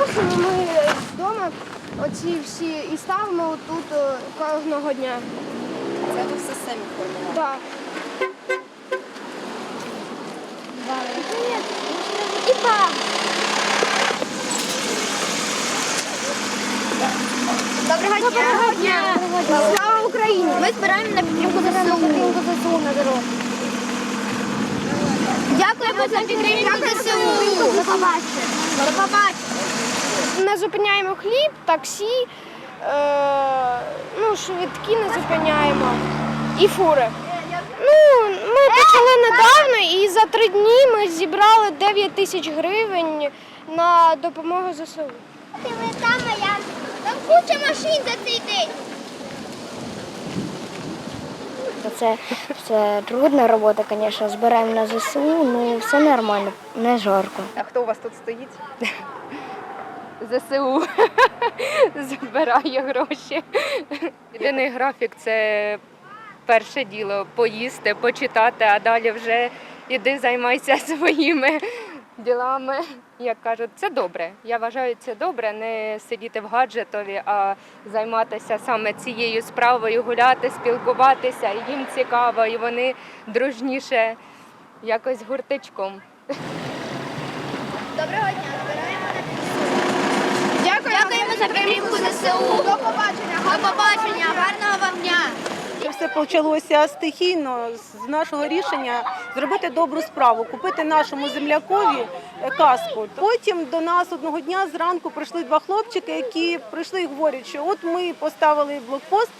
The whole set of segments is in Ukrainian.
приносимо ми вдома оці всі і ставимо тут е, кожного дня. Це ви все самі формували. Так. І пам. Доброго дня! Слава Україні! Ми збираємо на підтримку ЗСУ. на дорогу. Дякуємо за підтримку ЗСУ. До побачення. До побачення. Не зупиняємо хліб, таксі, е, ну, швидкі не зупиняємо і фури. Ну, ми почали недавно і за три дні ми зібрали 9 тисяч гривень на допомогу ЗСУ. Ти ви там, а я. Там куча машин за цей день. Це, це трудна робота, звісно. Збираємо на ЗСУ, ну все нормально, не жарко. А хто у вас тут стоїть? ЗСУ збирає гроші. Єдиний графік це перше діло поїсти, почитати, а далі вже іди займайся своїми ділами. Як кажуть, це добре. Я вважаю, це добре не сидіти в гаджетові, а займатися саме цією справою, гуляти, спілкуватися. І їм цікаво, і вони дружніше якось гуртичком. Доброго дня. Збираємо на підтримку. Дякуємо за підтримку ЗСУ. До побачення. До побачення. Гарного вам дня. Все почалося стихійно з нашого рішення зробити добру справу, купити нашому землякові е, каску. Потім до нас одного дня зранку прийшли два хлопчики, які прийшли і говорять, що от ми поставили блокпост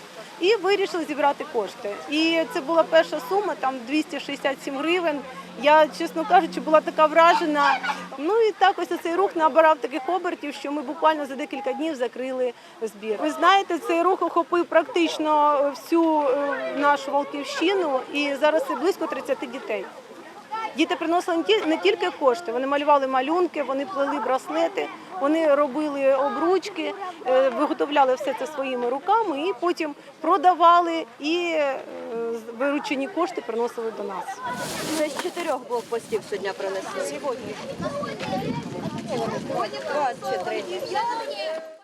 і вирішили зібрати кошти. І це була перша сума, там 267 гривень. Я, чесно кажучи, була така вражена. Ну і так ось цей рух набирав таких обертів, що ми буквально за декілька днів закрили збір. Ви знаєте, цей рух охопив практично всю е, нашу Волківщину, і зараз це близько 30 дітей. Діти приносили не тільки кошти, вони малювали малюнки, вони плели браслети, вони робили обручки, е, виготовляли все це своїми руками і потім продавали і е, виручені кошти приносили до нас. Це з чотирьох блокпостів сьогодні принесли. Сьогодні. Третій.